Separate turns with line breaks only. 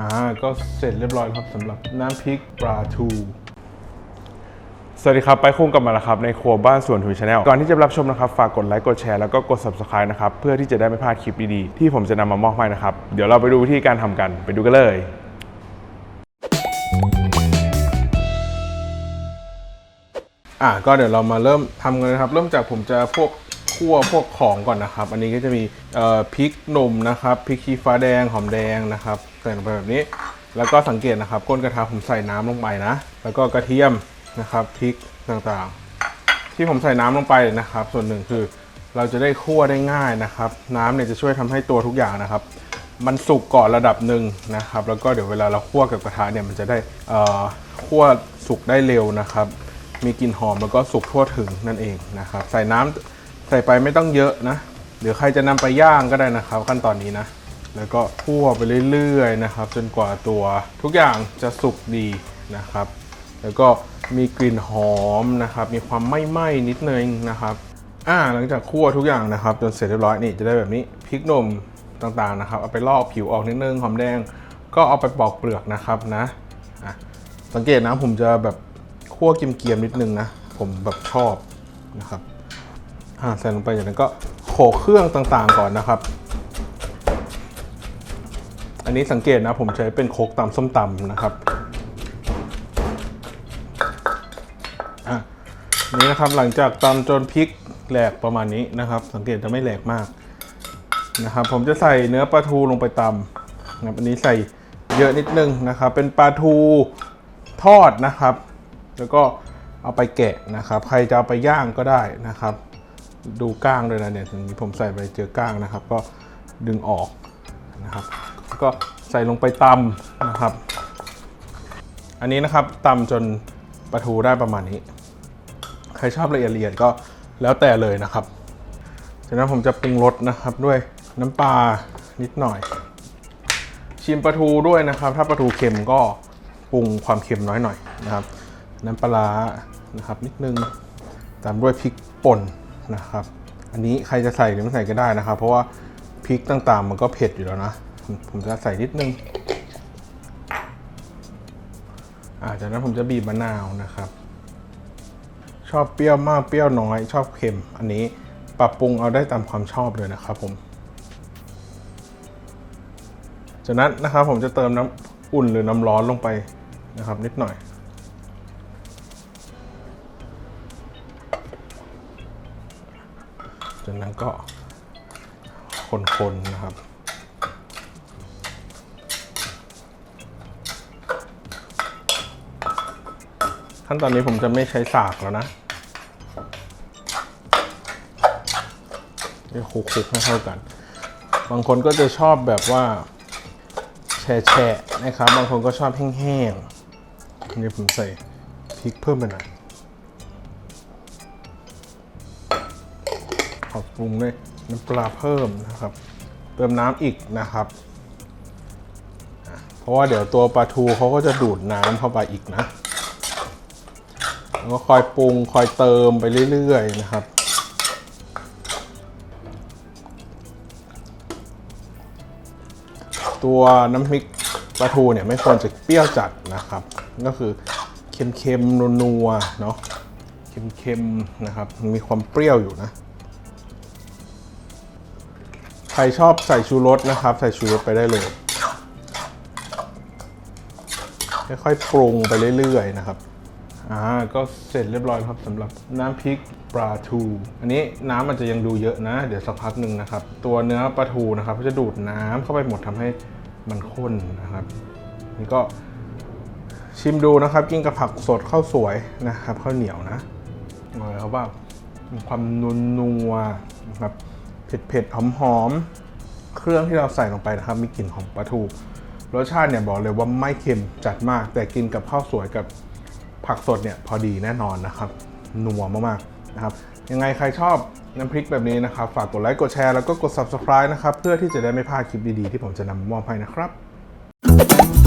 อ่าก็เสร็จเรียบร้อยครับสำหรับน้ำพริกปลาทูสวัสดีครับ ไปคุ้งกลับมาแล้วครับ ในครัวบ้านสวนทุยชาแนลก่อนที่จะรับชมนะครับ ฝากกดไลค์กดแชร์แล้วก็กด subscribe นะครับ เพื่อที่จะได้ไม่พลาดคลิปดีๆ ที่ผมจะนำมามอบให้นะครับ เดี๋ยวเราไปดูวิธีการทำกันไปดูกันเลยอะก็เดี๋ยวเรามาเริ่มทำกันนะครับ เริ่มจากผมจะพวกคั่วพวกของก่อนนะครับ อันนี้ก็จะมีเอ่อพริกหนุ่มนะครับพริกชี้ฟ้าแดงหอมแดงนะครับ ใส่ลงไปแบบนี้ แล้วก็สังเกตนะครับ ก้นกระทะผมใส่น้ำลงไปนะ แล้วก็กระเทียมนะครับพริกต่างๆ ที่ผมใส่น้ำลงไปนะครับ ส่วนหนึ่งคือเราจะได้คั่วได้ง่ายนะครับ น้ำเนี่ยจะช่วยทำให้ตัวทุกอย่างนะครับ มันสุกก่อนระดับหนึ่งนะครับ แล้วก็เดี๋ยวเวลาเราคั่วกับกระทะเนี่ยมันจะได้คั่วสุกได้เร็วนะครับ มีกลิ่นหอมแล้วก็สุกทั่วถึงนั่นเองนะครับ ใส่น้ำใส่ไปไม่ต้องเยอะนะหรือใครจะนำไปย่างก็ได้นะครับ ขั้นตอนนี้นะ แล้วก็คั่วไปเรื่อยๆนะครับ จนกว่าตัวทุกอย่างจะสุกดีนะครับ แล้วก็มีกลิ่นหอมนะครับ มีความไหม้ๆนิดนึงนะครับอ่าหลังจากคั่วทุกอย่างนะครับจนเสร็จเรียบร้อยนี่จะได้แบบนี้พริกหนุ่มต่างๆนะครับ เอาไปลอกผิวออกนิดนึงหอมแดง ก็เอาไปปอกเปลือกนะครับนะอะสังเกตนะผมจะแบบคั่วเกรียมๆนิดนึงนะผมแบบชอบนะครับอ่าใส่ลงไปอย่างนั้นก็โขลกเครื่องต่างๆก่อนนะครับ อันนี้สังเกตนะผมใช้เป็นโคกตำส้มตำนะครับอะนี่นะครับหลังจากตำจนพริกแหลกประมาณนี้นะครับ สังเกตจะไม่แหลกมากนะครับผมจะใส่เนื้อปลาทูลงไปตำนะอันนี้ใส่เยอะนิดนึงนะครับ เป็นปลาทูทอดนะครับ แล้วก็เอาไปแกะนะครับ ใครจะเอาไปย่างก็ได้นะครับ ดูก้างด้วยนะเนี่ยถึงนี้ผมใส่ไปเจอก้างนะครับ ก็ดึงออกนะครับ ก็ใส่ลงไปตำนะครับ อันนี้นะครับตำจนปลาทูได้ประมาณนี้ ใครชอบละเอียดละเอียดก็แล้วแต่เลยนะครับจากนั้นผมจะปรุงรสนะครับด้วยน้ำปลานิดหน่อย ชิมปลาทูด้วยนะครับ ถ้าปลาทูเค็มก็ปรุงความเค็มน้อยหน่อยนะครับ น้ำปลาร้านะครับนิดนึงตามด้วยพริกป่นนะครับ อันนี้ใครจะใส่หรือไม่ใส่ก็ได้นะครับ เพราะว่าพริกต่างๆ มันก็เผ็ดอยู่แล้วนะ ผมผมจะใส่นิดนึงอาจากนั้นผมจะบีบมะนาวนะครับ ชอบเปรี้ยวมากเปรี้ยวน้อย ชอบเค็ม อันนี้ปรับปรุงเอาได้ตามความชอบเลยนะครับผม จากนั้นนะครับผมจะเติมน้ำอุ่นหรือน้ำร้อนลงไปนะครับ นิดหน่อย จากนั้นก็คนๆนะครับ ขั้นตอนนี้ผมจะไม่ใช้สากแล้วนะคลุกๆให้เข้ากัน บางคนก็จะชอบแบบว่าแฉะๆนะครับ บางคนก็ชอบแห้งๆนี่ผมใส่พริกเพิ่มไปหน่อยขอบปรุงด้วยน้ำปลาเพิ่มนะครับ เติมน้ำอีกนะครับ เพราะว่าเดี๋ยวตัวปลาทูเขาก็จะดูดน้ำเข้าไปอีกนะ ก็คอยปรุงคอยเติมไปเรื่อย ๆ นะครับ ตัวน้ำพริกปลาทูเนี่ยไม่ควรจะเปรี้ยวจัดนะครับ ก็คือเค็มๆนัวๆเนาะเค็มๆนะครับ มีความเปรี้ยวอยู่นะ ใครชอบใส่ชูรสนะครับ ใส่ชูรสไปได้เลยค่อยๆปรุงไปเรื่อยๆนะครับ อ่าก็เสร็จเรียบร้อยแล้วครับสำหรับน้ำพริกปลาทู อันนี้น้ำมันจะยังดูเยอะนะ เดี๋ยวสักพักหนึ่งนะครับ ตัวเนื้อปลาทูนะครับก็จะดูดน้ำเข้าไปหมดทำให้มันข้นนะครับนี่ก็ชิมดูนะครับกินกับผักสดข้าวสวยนะครับข้าวเหนียวนะอร่อยครับว่าความนัวนัวนะครับเผ็ดเผ็ดหอมหอมเครื่องที่เราใส่ลงไปนะครับ มีกลิ่นของปลาทูรสชาติเนี่ยบอกเลยว่าไม่เค็มจัดมาก แต่กินกับข้าวสวยกับ ผักสดเนี่ยพอดีแน่นอนนะครับนัวมากๆนะครับยังไงใครชอบน้ำพริกแบบนี้นะครับ ฝากกดไลค์กดแชร์แล้วก็กด subscribe นะครับ เพื่อที่จะได้ไม่พลาดคลิปดีๆ ที่ผมจะนำมามอบให้นะครับ